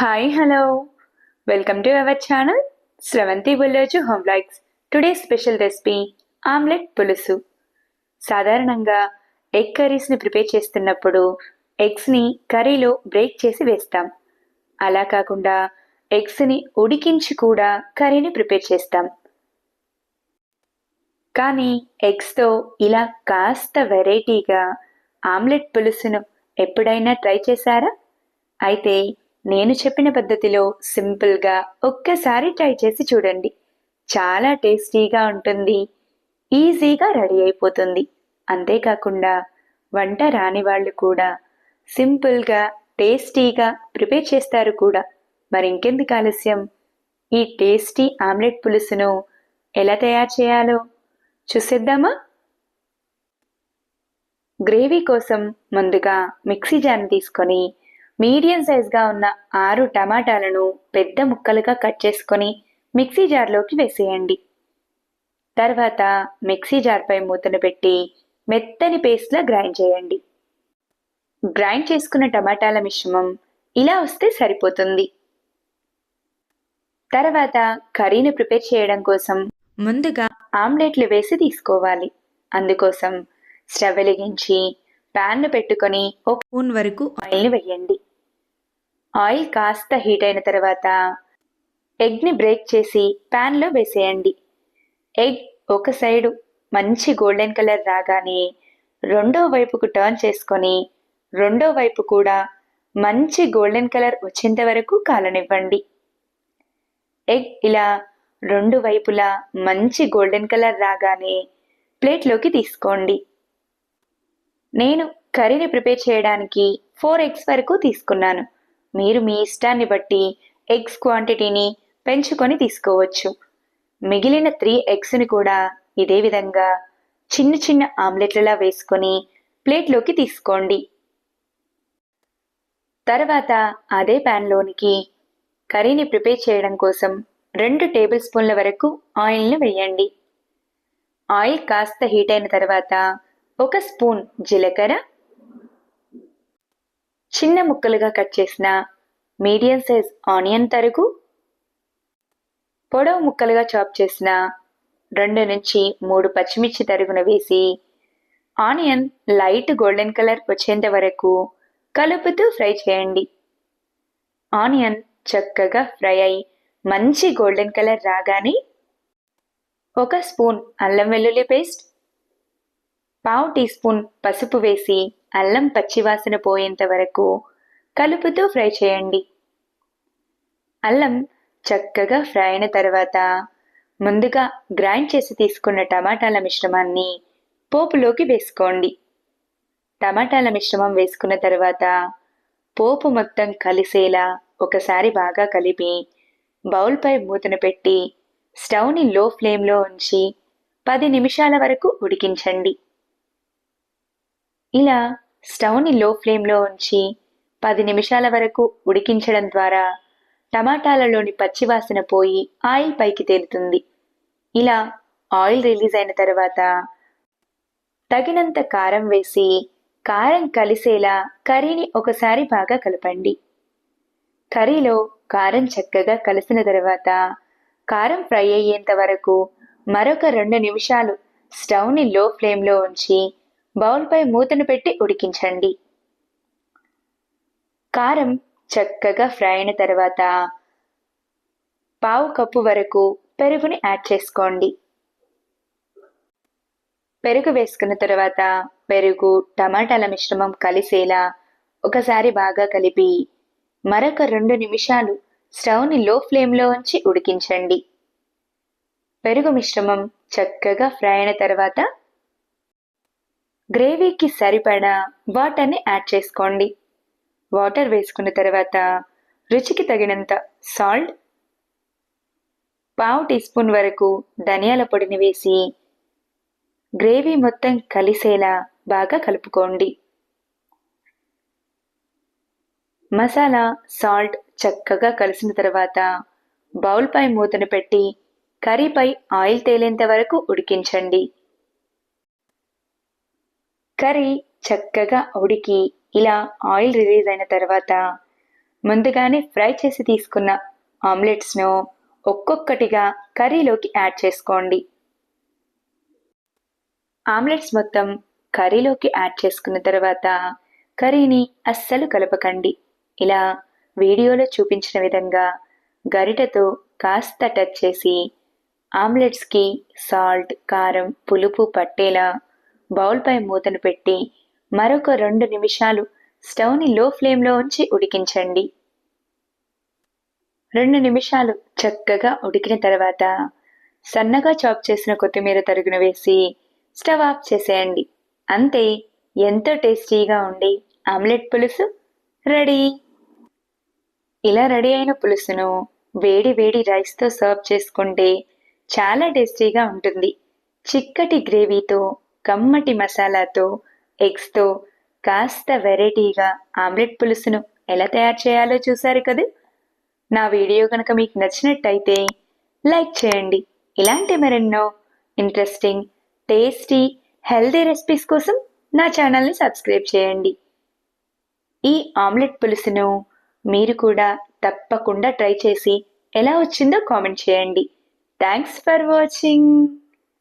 Hi hello welcome to our channel Sravanthi Bulloju home likes today special recipe omelette పులుసు. సాధారణంగా egg కర్రీస్ని prepare చేస్తున్నప్పుడు ఎగ్స్ని కర్రీలో break చేసి వేస్తాం. అలా కాకుండా ఎగ్స్ని ఉడికించి కూడా కర్రీని ప్రిపేర్ చేస్తాం. కానీ ఎగ్స్తో ఇలా కాస్త వెరైటీగా ఆమ్లెట్ పులుసును ఎప్పుడైనా ట్రై చేశారా? అయితే నేను చెప్పిన పద్ధతిలో సింపుల్గా ఒక్కసారి ట్రై చేసి చూడండి. చాలా టేస్టీగా ఉంటుంది. ఈజీగా రెడీ అయిపోతుంది. అంతేకాకుండా వంట రాని వాళ్ళు కూడా సింపుల్గా టేస్టీగా ప్రిపేర్ చేస్తారు కూడా. మరి ఇంకెందుకు ఆలస్యం? ఈ టేస్టీ ఆమ్లెట్ పులుసును ఎలా తయారు చేయాలో చూసేద్దామా? గ్రేవీ కోసం ముందుగా మిక్సీ జాన్ తీసుకొని మీడియం సైజ్గా ఉన్న ఆరు టమాటాలను పెద్ద ముక్కలుగా కట్ చేసుకొని మిక్సీ జార్లోకి వేసేయండి. తర్వాత మిక్సీ జార్పై మూతను పెట్టి మెత్తని పేస్ట్లా గ్రైండ్ చేయండి. గ్రైండ్ చేసుకున్న టమాటాల మిశ్రమం ఇలా వస్తే సరిపోతుంది. తర్వాత కర్రీని ప్రిపేర్ చేయడం కోసం ముందుగా ఆమ్లెట్లు వేసి తీసుకోవాలి. అందుకోసం స్టవ్ వెలిగించి ప్యాన్ను పెట్టుకొని ఒక స్పూన్ వరకు ఆయిల్ని వేయండి. ఆయిల్ కాస్త హీట్ అయిన తర్వాత ఎగ్ని బ్రేక్ చేసి ప్యాన్లో వేసేయండి. ఎగ్ ఒక సైడు మంచి గోల్డెన్ కలర్ రాగానే రెండో వైపుకు టర్న్ చేసుకొని రెండో వైపు కూడా మంచి గోల్డెన్ కలర్ వచ్చేంత వరకు కాలనివ్వండి. ఎగ్ ఇలా రెండు వైపులా మంచి గోల్డెన్ కలర్ రాగానే ప్లేట్లోకి తీసుకోండి. నేను కర్రీని ప్రిపేర్ చేయడానికి ఫోర్ ఎగ్స్ వరకు తీసుకున్నాను. మీరు మీ ఇష్టాన్ని బట్టి ఎగ్స్ క్వాంటిటీని పెంచుకొని తీసుకోవచ్చు. మిగిలిన త్రీ ఎగ్స్ని కూడా ఇదే విధంగా చిన్న చిన్న ఆమ్లెట్లలా వేసుకొని ప్లేట్లోకి తీసుకోండి. తర్వాత అదే ప్యాన్లోనికి కర్రీని ప్రిపేర్ చేయడం కోసం రెండు టేబుల్ స్పూన్ల వరకు ఆయిల్ని వేయండి. ఆయిల్ కాస్త హీట్ అయిన తర్వాత ఒక స్పూన్ జీలకర్ర చిన్న ముక్కలుగా కట్ చేసిన మీడియం సైజ్ ఆనియన్ తరుగు పొడవు ముక్కలుగా చాప్ చేసిన రెండు నుంచి మూడు పచ్చిమిర్చి తరుగున వేసి ఆనియన్ లైట్ గోల్డెన్ కలర్ వచ్చేంత వరకు కలుపుతూ ఫ్రై చేయండి. ఆనియన్ చక్కగా ఫ్రై అయి మంచి గోల్డెన్ కలర్ రాగానే ఒక స్పూన్ అల్లం వెల్లుల్లి పేస్ట్ పావు టీ స్పూన్ పసుపు వేసి అల్లం పచ్చివాసన పోయేంత వరకు కలుపుతూ ఫ్రై చేయండి. అల్లం చక్కగా ఫ్రై అయిన తర్వాత ముందుగా గ్రైండ్ చేసి తీసుకున్న టమాటాల మిశ్రమాన్ని పోపులోకి వేసుకోండి. టమాటాల మిశ్రమం వేసుకున్న తర్వాత పోపు మొత్తం కలిసేలా ఒకసారి బాగా కలిపి బౌల్పై మూతను పెట్టి స్టవ్ని లో ఫ్లేమ్లో ఉంచి పది నిమిషాల వరకు ఉడికించండి. ఇలా స్టవ్ని లో ఫ్లేమ్లో ఉంచి పది నిమిషాల వరకు ఉడికించడం ద్వారా టమాటాలలోని పచ్చివాసన పోయి ఆయిల్ పైకి తేలుతుంది. ఇలా ఆయిల్ రిలీజ్ అయిన తర్వాత తగినంత కారం వేసి కారం కలిసేలా కర్రీని ఒకసారి బాగా కలపండి. కర్రీలో కారం చక్కగా కలిసిన తర్వాత కారం ఫ్రై అయ్యేంత వరకు మరొక రెండు నిమిషాలు స్టవ్ని లో ఫ్లేమ్లో ఉంచి బౌల్పై మూతను పెట్టి ఉడికించండి. కారం చక్కగా ఫ్రై అయిన తర్వాత పావు కప్పు వరకు పెరుగుని యాడ్ చేసుకోండి. పెరుగు వేసుకున్న తర్వాత పెరుగు టమాటాల మిశ్రమం కలిసేలా ఒకసారి బాగా కలిపి మరొక రెండు నిమిషాలు స్టవ్ని లో ఫ్లేమ్లో ఉంచి ఉడికించండి. పెరుగు మిశ్రమం చక్కగా ఫ్రై అయిన తర్వాత గ్రేవీకి సరిపడా వాటర్ని యాడ్ చేసుకోండి. వాటర్ వేసుకున్న తర్వాత రుచికి తగినంత సాల్ట్ పావు టీ స్పూన్ వరకు ధనియాల పొడిని వేసి గ్రేవీ మొత్తం కలిసేలా బాగా కలుపుకోండి. మసాలా సాల్ట్ చక్కగా కలిసిన తర్వాత బౌల్పై మూతను పెట్టి కర్రీపై ఆయిల్ తేలేంత వరకు ఉడికించండి. కర్రీ చక్కగా ఉడికి ఇలా ఆయిల్ రిలీజ్ అయిన తర్వాత ముందుగానే ఫ్రై చేసి తీసుకున్న ఆమ్లెట్స్ను ఒక్కొక్కటిగా కర్రీలోకి యాడ్ చేసుకోండి. ఆమ్లెట్స్ మొత్తం కర్రీలోకి యాడ్ చేసుకున్న తర్వాత కర్రీని అస్సలు కలపకండి. ఇలా వీడియోలో చూపించిన విధంగా గరిటతో కాస్త టచ్ చేసి ఆమ్లెట్స్కి సాల్ట్ కారం పులుపు పట్టేలా బౌల్పై మూతను పెట్టి మరొక రెండు నిమిషాలు స్టవ్ని లో ఫ్లేమ్లో ఉంచి ఉడికించండి. రెండు నిమిషాలు చక్కగా ఉడికిన తర్వాత సన్నగా చాప్ చేసిన కొత్తిమీర తరుగును వేసి స్టవ్ ఆఫ్ చేసేయండి. అంతే ఎంతో టేస్టీగా ఉండి ఆమ్లెట్ పులుసు రెడీ. ఇలా రెడీ అయిన పులుసును వేడి వేడి రైస్తో సర్వ్ చేసుకుంటే చాలా టేస్టీగా ఉంటుంది. చిక్కటి గ్రేవీతో కమ్మటి మసాలాతో ఎగ్స్తో కాస్త వెరైటీగా ఆమ్లెట్ పులుసును ఎలా తయారు చేయాలో చూసారు కదా? నా వీడియో కనుక మీకు నచ్చినట్టయితే లైక్ చేయండి. ఇలాంటి మరెన్నో ఇంట్రెస్టింగ్ టేస్టీ హెల్దీ రెసిపీస్ కోసం నా ఛానల్ని సబ్స్క్రైబ్ చేయండి. ఈ ఆమ్లెట్ పులుసును మీరు కూడా తప్పకుండా ట్రై చేసి ఎలా వచ్చిందో కామెంట్ చేయండి. Thanks for watching.